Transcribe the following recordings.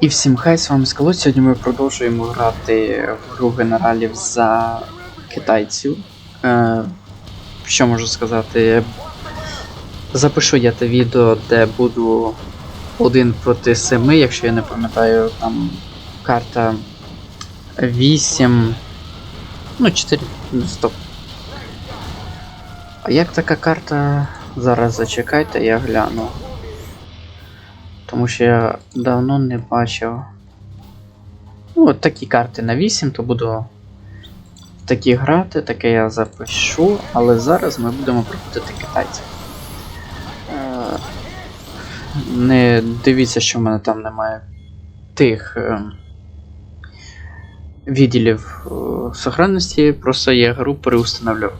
І всім хай, з вами Скалот. Сьогодні ми продовжуємо грати в гру генералів за китайців. Е, що можу сказати? Запишу я те відео, де буду один проти семи, якщо я не пам'ятаю, там карта 8. Ну, 4. ну, Стоп. А як така карта? Зараз зачекайте, я гляну. Тому що я давно не бачив. Ну, от такі карти на 8, то буду такі грати, таке я запишу, але зараз ми будемо проходити китайців. Е, Не дивіться, що в мене там немає тих е, відділів е, сохранності, просто я гру переустановлю.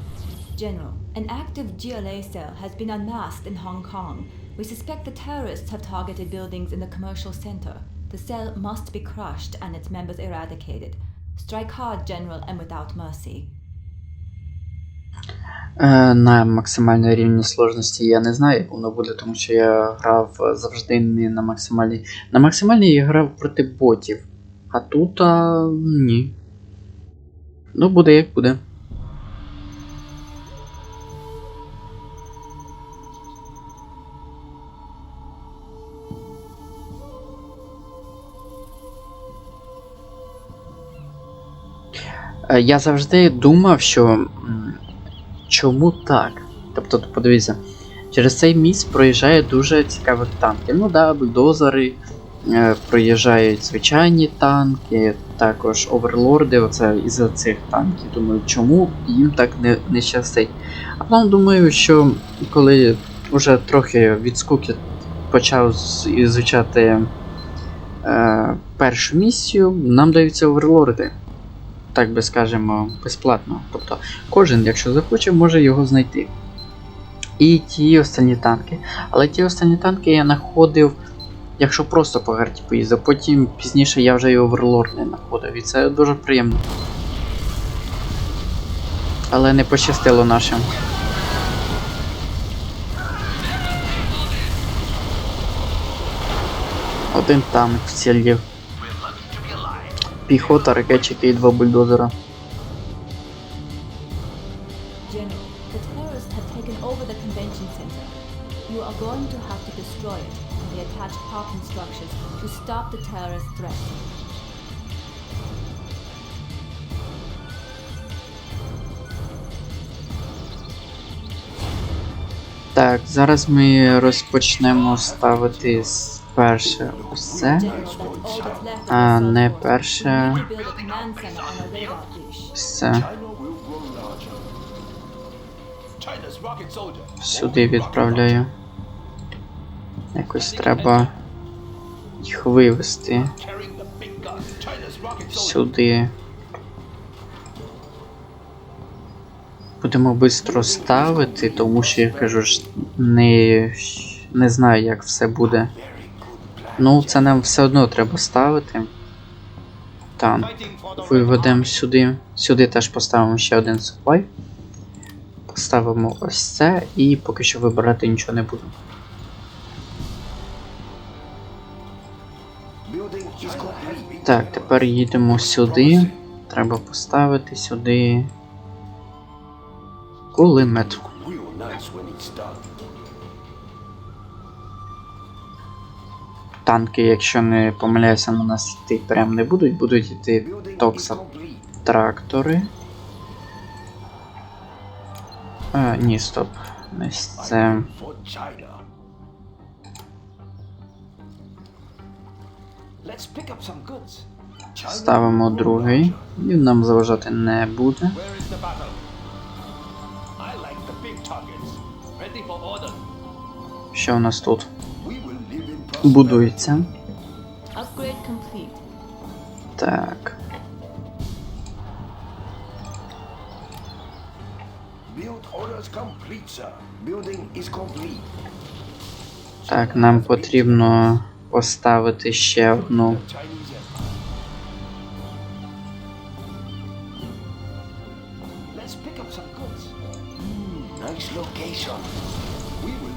General, an active GLA cell has been unmasked in Hong Kong. We suspect the terrorists have targeted buildings in the commercial center. The cell must be crushed and its members eradicated. Strike hard, General, and without mercy. Е, На максимальній рівні сложності я не знаю, як воно буде, тому що я грав е, завжди не на максимальній. На максимальній я грав проти ботів. А тут а, ні. Ну, буде як буде. Я завжди думав, що чому так? Тобто, подивіться, через цей міст проїжджає дуже цікавих танків. Ну да, бульдозери, е, проїжджають звичайні танки, також оверлорди, оце із-за цих танків. Думаю, чому їм так не, не щастить. А потім думаю, що коли вже трохи від скуки почав з- ізучати е, першу місію, нам даються оверлорди. Так би скажемо, безплатно. Тобто кожен, якщо захоче, може його знайти. І ті останні танки. Але ті останні танки я знаходив, якщо просто по карті поїздив. Потім пізніше я вже і оверлорд не знаходив. І це дуже приємно. Але не пощастило нашим. Один танк вцілів. Піхота, ракетчики і два бульдозера. Так, зараз ми розпочнемо ставити з перше А не перше soldier. Сюди відправляю. Якось треба їх вивести сюди. Будемо швидко ставити, тому що я кажу не, не знаю, як все буде. Ну, це нам все одно треба ставити. The Виведемо сюди. Сюди теж поставимо ще один суплай. Поставимо ось це і поки що вибирати нічого не буду. Так, тепер їдемо сюди. Треба поставити сюди. Кулемет. Танки, якщо не помиляюся, на нас йти прям не будуть, будуть йти токса трактори. А, ні, стоп. Це. Some goods. China Ставимо другий. Він нам заважати не буде. Що у нас тут? Будується. Так. Build orders complete, sir. Building is complete. Так, нам потрібно поставити ще одну. Hmm,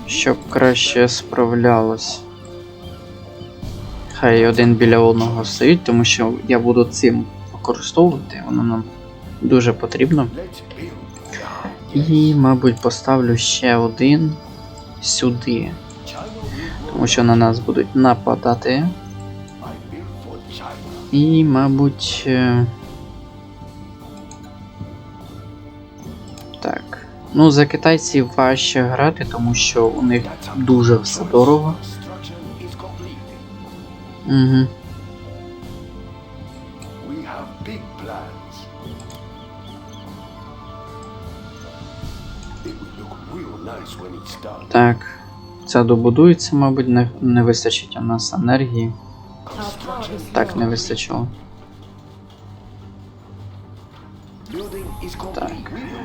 Щоб краще справлялось. Хай один біля одного стоїть, тому що я буду цим використовувати, воно нам дуже потрібно. І, мабуть, поставлю ще один сюди, тому що на нас будуть нападати. І, мабуть. е, Так. Ну, за китайців важче грати, тому що у них дуже все дорого. Угу. We have big plans. It will look real nice when it's done. Так. Це добудується, мабуть, не, не вистачить у нас енергії. Так, не вистачило. Так.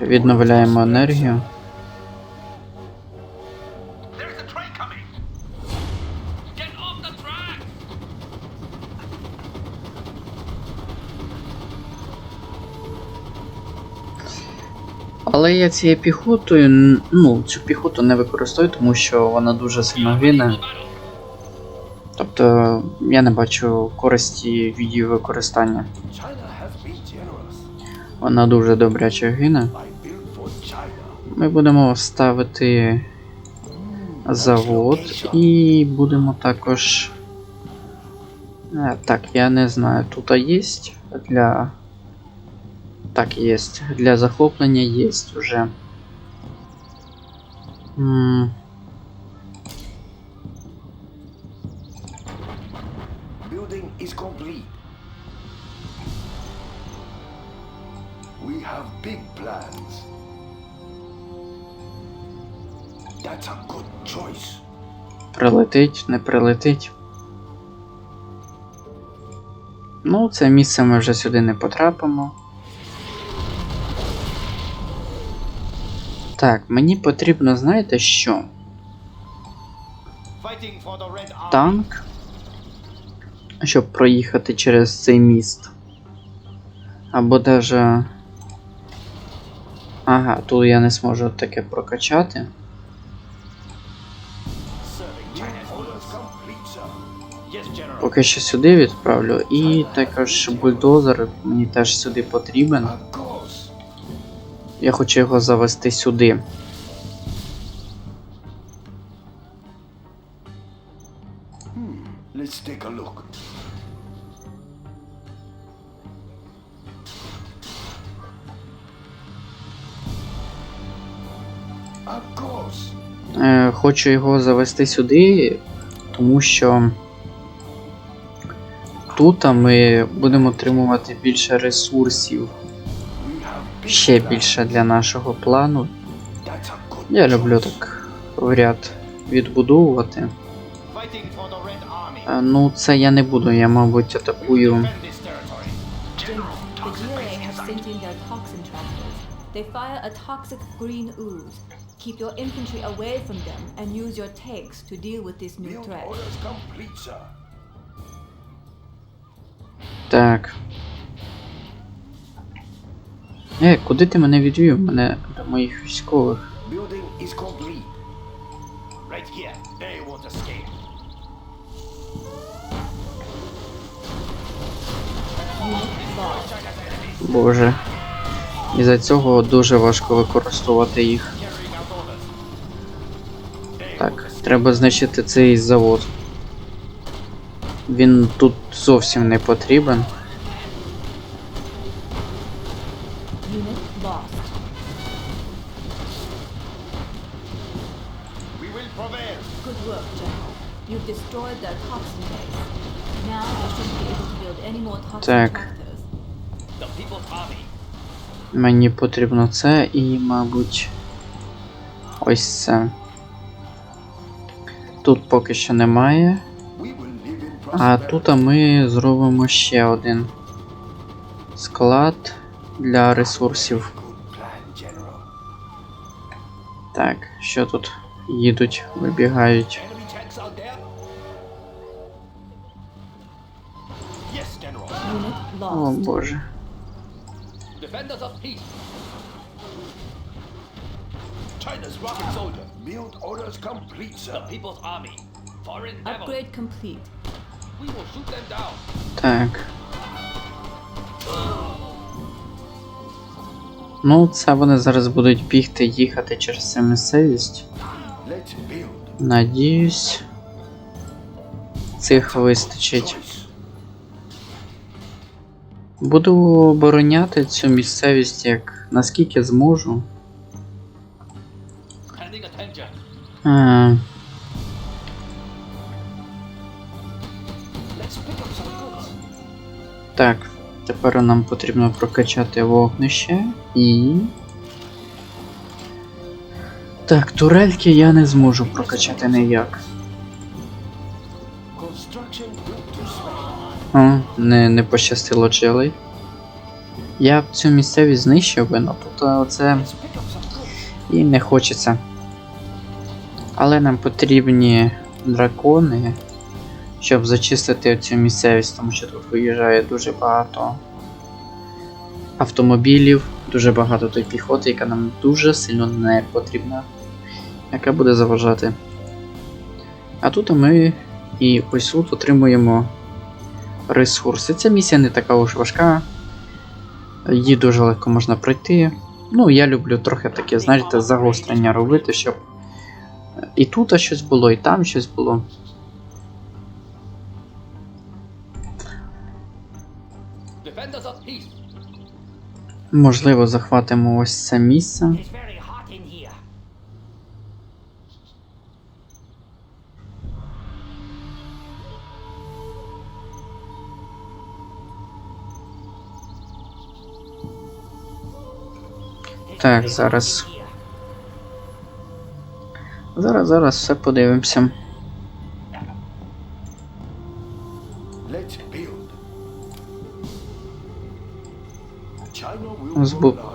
Відновляємо енергію. Я цією піхотою, ну, цю піхоту не використовую, тому що вона дуже сильно гине. Тобто я не бачу користі від її використання. Вона дуже добряче гине. Ми будемо ставити завод і будемо також. Е, Так, я не знаю, тут є для. Так, є. Для захоплення є вже. М, Building is complete. We have big plans. That's a good choice. Прилетить, не прилетить. Ну, це місце ми вже сюди не потрапимо. Так, мені потрібно, знаєте що? Танк. Щоб проїхати через цей міст. Або даже. Ага, тут я не зможу таке прокачати. Поки що сюди відправлю. І також бульдозер мені теж сюди потрібен. Я хочу його завести сюди. Let's take a look. Е, хочу його завести сюди, тому що тут ми будемо отримувати більше ресурсів, ще більше для нашого плану. Я люблю так в ряд відбудовувати. Е, Ну, це я не буду, я, мабуть, атакую. They fire a toxic green ooze. Keep your infantry away from them and use your tanks to deal with this new threat. Так. Е, куди ти мене відвів? Мене до моїх військових. Боже. Із-за цього дуже важко використовувати їх. Так, треба знищити цей завод. Він тут зовсім не потрібен. Unit lost. We will prevail. Good work, General. You've destroyed their toxin base. Now they shouldn't be able to build any more toxin Так. tractors. The People's Army. Мені потрібно це і, мабуть. Ось це. Тут поки що немає. We will А тут ми зробимо ще один склад для ресурсів. Так, що тут them down. Так. Ну, це вони зараз будуть бігти, їхати через цю місцевість. Надіюсь. Цих вистачить. Буду обороняти цю місцевість як наскільки зможу. Е, так, тепер нам потрібно прокачати вогнище і. Так, турельки я не зможу прокачати ніяк. О, не, не пощастило Джелей. Я б цю місцевість знищив би, ну тут оце some goods. і не хочеться. Але нам потрібні дракони, щоб зачистити цю місцевість, тому що тут виїжджає дуже багато автомобілів, дуже багато тої піхоти, яка нам дуже сильно не потрібна, яка буде заважати. А тут ми і ось тут отримуємо ресурси. Ця місія не така уж важка. Її дуже легко можна пройти. Ну, я люблю трохи таке, знаєте, загострення робити, щоб і тут щось було, і там щось було. Можливо, захватимо ось це місце. Так, зараз. Зараз, зараз все подивимося.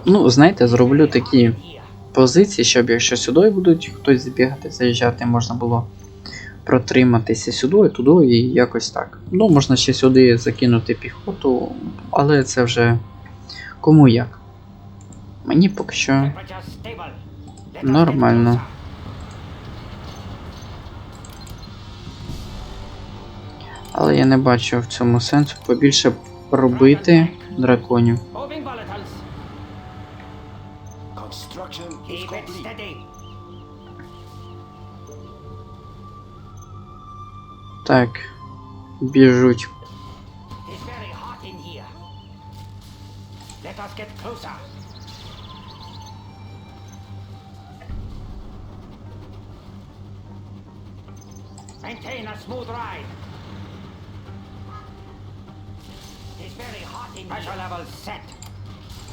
Ну, знаєте, зроблю такі позиції, щоб якщо сюди будуть хтось забігати, заїжджати, можна було протриматися сюди, туди і якось так. Ну, можна ще сюди закинути піхоту, але це вже кому як. Мені поки що. Нормально. Але я не бачу в цьому сенсу побільше робити драконів. get closer. Maintain a smooth ride. It's very hot in Pressure level set.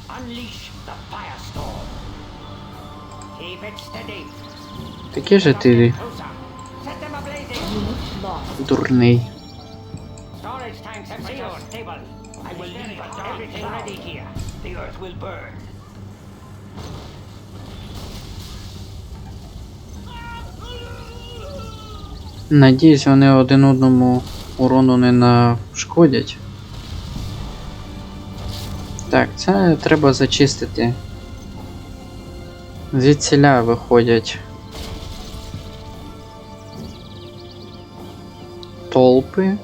Unleash the firestorm. Keep it steady. Таке же Let us ти Burn. Надіюсь, вони один одному урону не нашкодять. Так, це треба зачистити. Звідсіля виходять. Толпи.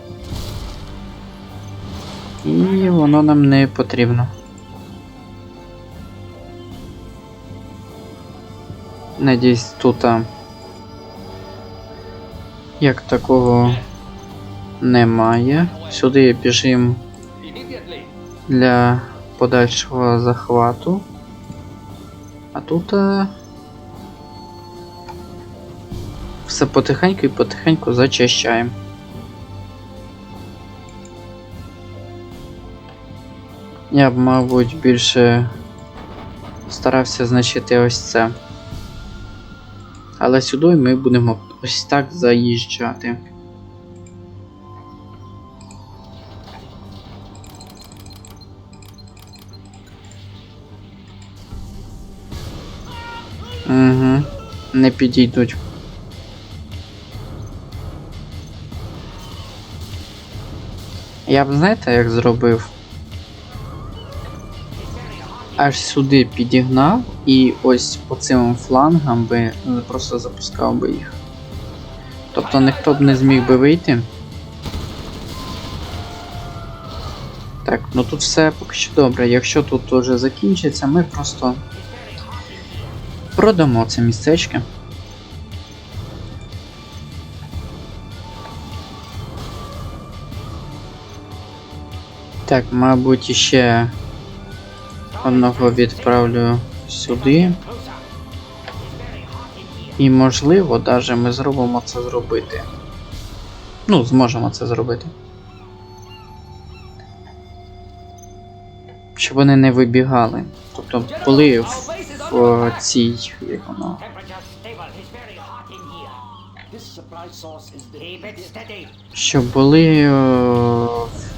І воно нам не потрібно. Надіюсь, тут. Як такого немає. Сюди біжимо для подальшого захвату. А тут. Все потихеньку і потихеньку зачищаємо. Я б, мабуть, більше старався значити ось це. Але сюди ми будемо ось так заїжджати. Угу. Не підійдуть. Я б знаєте, як зробив? Аж сюди підігнав і ось по цим флангам би ну, просто запускав би їх. Тобто ніхто б не зміг би вийти. Так, ну тут все поки що добре. Якщо тут уже закінчиться, ми просто продамо це містечко. Так, мабуть, ще одного відправлю сюди. І можливо, даже ми зробимо це зробити. Ну, зможемо це зробити. Щоб вони не вибігали. Тобто були в, в цій. Як воно. Temperature stable. It's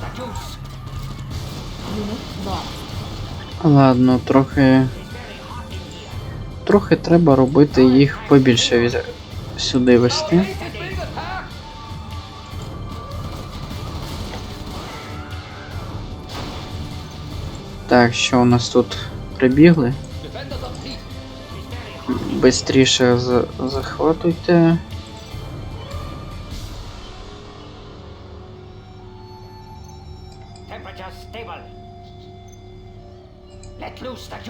the juice. Unit lost. Ладно, трохи. Трохи треба робити їх побільше від... сюди вести. Так, що у нас тут прибігли? Бистріше захватуйте. Temperature stable. Let loose the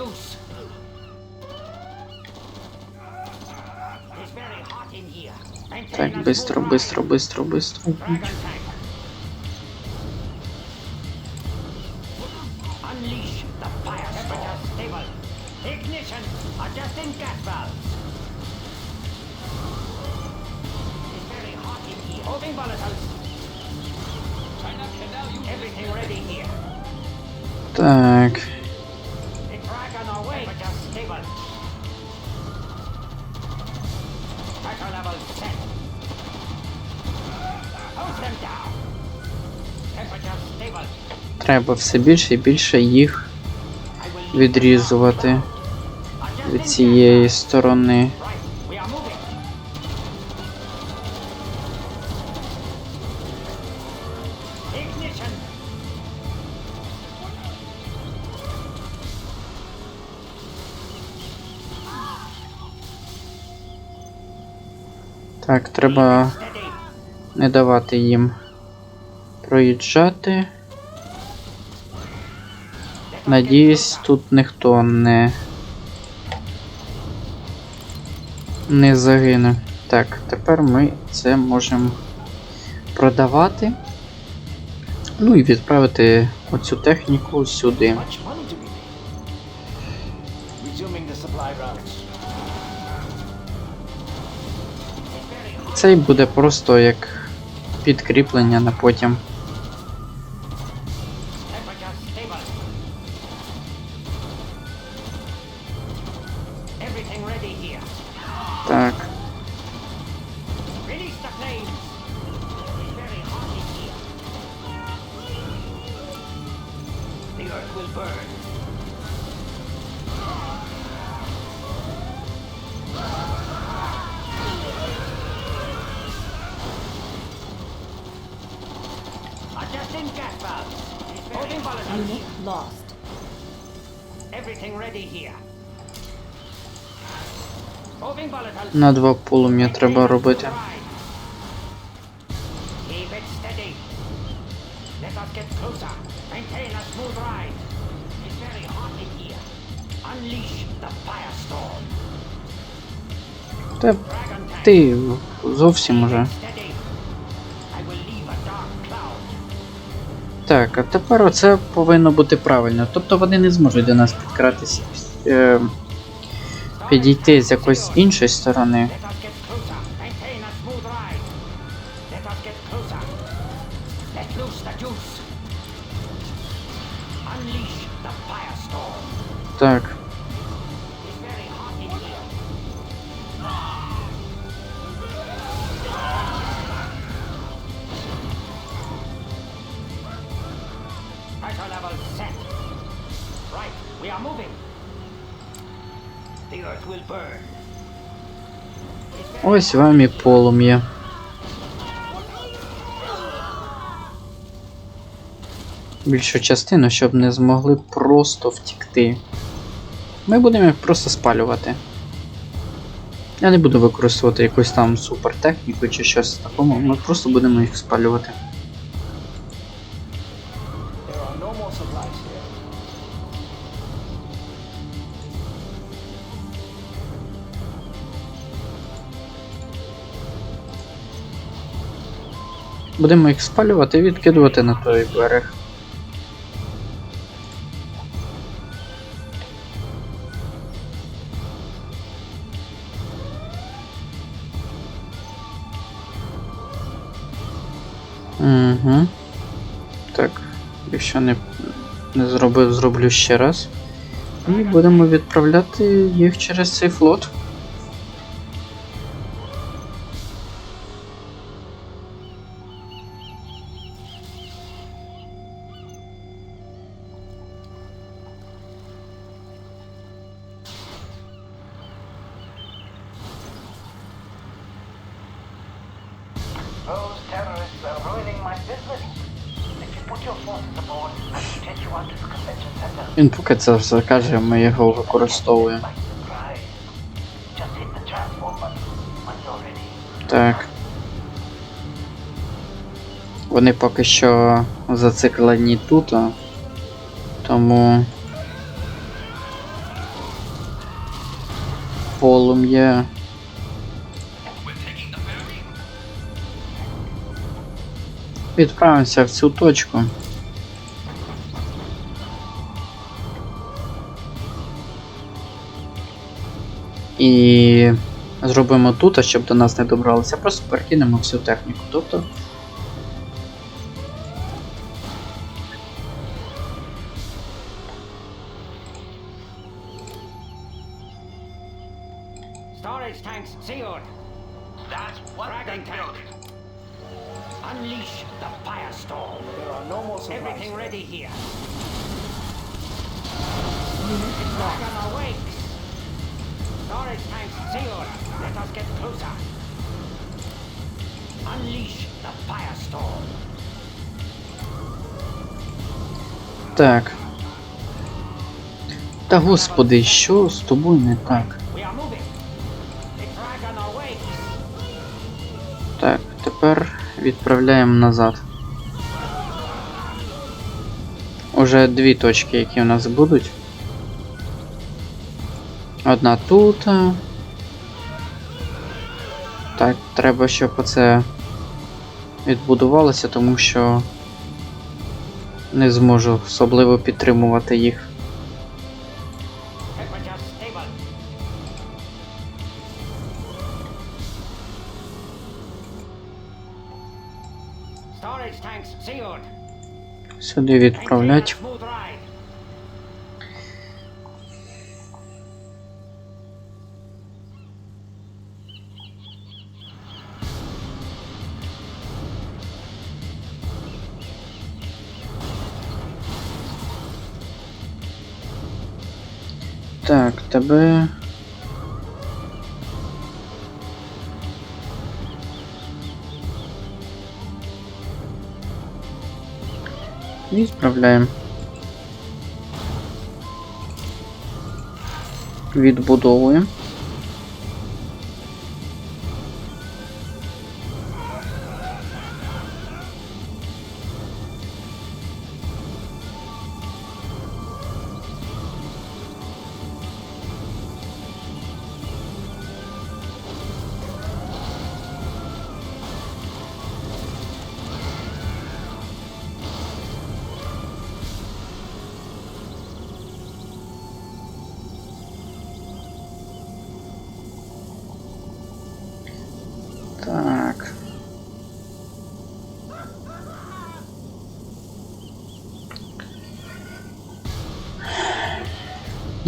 Pressure level set. Hold them down. Temperature stable. Треба все більше і більше їх відрізувати від цієї сторони. Так, треба не давати їм проїжджати. Надіюсь, тут ніхто не. Не загине. Так, тепер ми це можемо продавати. Ну і відправити оцю техніку сюди. Й буде просто як підкріплення на потім. На два полум'я треба робити. Та ти зовсім уже. Так, а тепер оце повинно бути правильно. Тобто вони не зможуть до нас підкратися. Підійти з якоїсь іншої сторони. Ось вам і полум'я. Більшу частину, щоб не змогли просто втікти. Ми будемо їх просто спалювати. Я не буду використовувати якусь там супертехніку чи щось такому, ми просто будемо їх спалювати. Будемо їх спалювати і відкидувати на той берег. Угу. Так, якщо не, не зробив, зроблю ще раз. І будемо відправляти їх через цей флот. Це все каже, ми його використовуємо. Так. Вони поки що зациклені тут, тому полум'я. Відправимося в цю точку. І зробимо тут, а щоб до нас не добралися, просто перекинемо всю техніку. Тобто господи, що з тобою не так? Так, тепер відправляємо назад. Уже дві точки, які у нас будуть. Одна тут. Так, треба, щоб оце відбудувалося, тому що не зможу особливо підтримувати їх. Сюди ride. Так, тебе. Відправляємо. Відбудовуємо.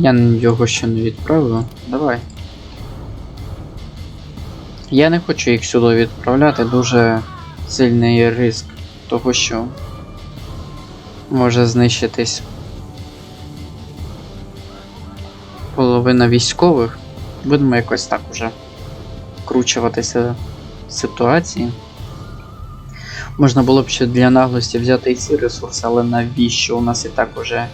Я його ще не відправив. Давай. Я не хочу їх сюди відправляти, дуже сильний ризик того, що може знищитись половина військових. Будемо якось так уже викручуватися з ситуації. Можна було б ще для наглості взяти і ці ресурси, але навіщо? У нас і так уже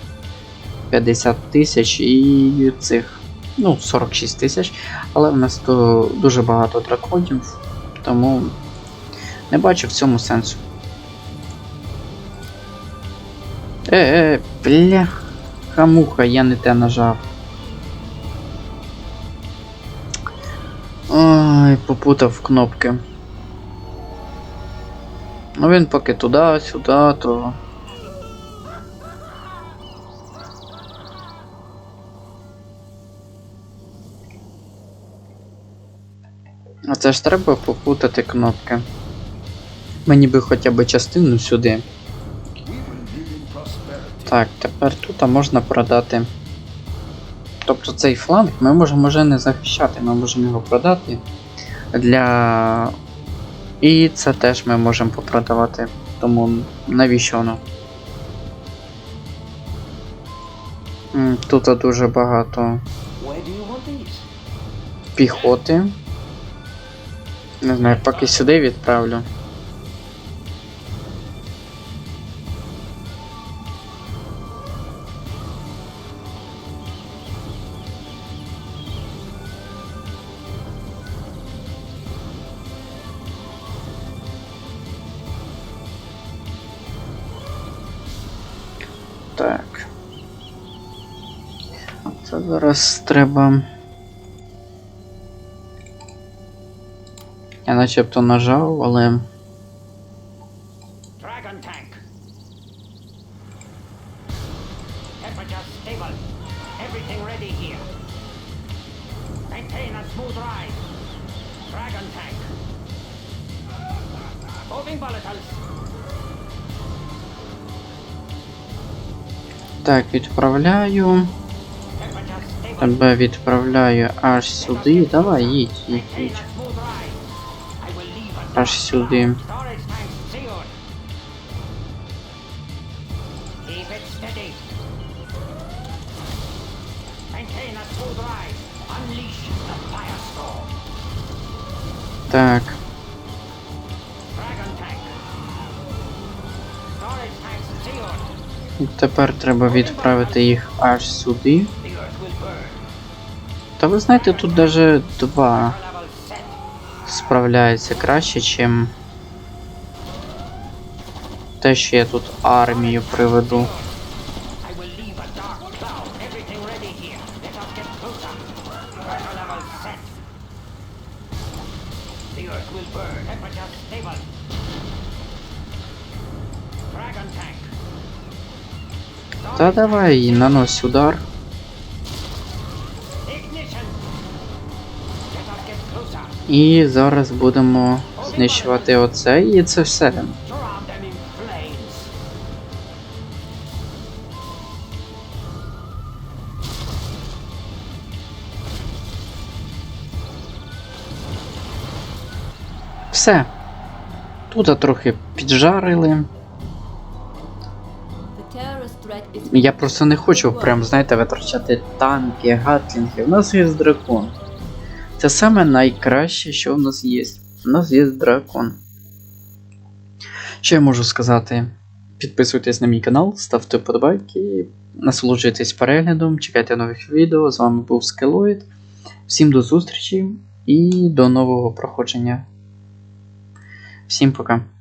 50 тисяч і цих, ну, 46 тисяч, але в нас то дуже багато драконів, тому не бачу в цьому сенсу. Е, е, бля, хамуха, я не те нажав. Ой, попутав кнопки. Ну він поки туди, сюди, то. Це ж треба попутати кнопки. Мені би хоча б частину сюди. Так, тепер тут можна продати. Тобто цей фланг ми можемо вже не захищати, ми можемо його продати для. І це теж ми можемо попродавати. Тому навіщо воно? Тут дуже багато піхоти. Не знаю, поки сюди відправлю. Так. Це зараз треба. Tank. Moving volatiles. Так, відправляю. Тебе відправляю аж сюди. Давай, їдь, їдь, їдь. Аж сюди. Так, тепер треба відправити їх аж сюди. Та ви знаєте, тут даже два Power level set. справляються краще, чим те, що я тут армію приведу. I will leave a І зараз будемо знищувати оце, і це все. Все. Тут трохи піджарили. Я просто не хочу прям, знаєте, витрачати танки, гатлінги. У нас є дракон. Це саме найкраще, що в нас є. У нас є дракон. Що я можу сказати? Підписуйтесь на мій канал, ставте вподобайки, насолоджуйтесь переглядом, чекайте нових відео. З вами був Скелоїд. Всім до зустрічі і до нового проходження. Всім пока.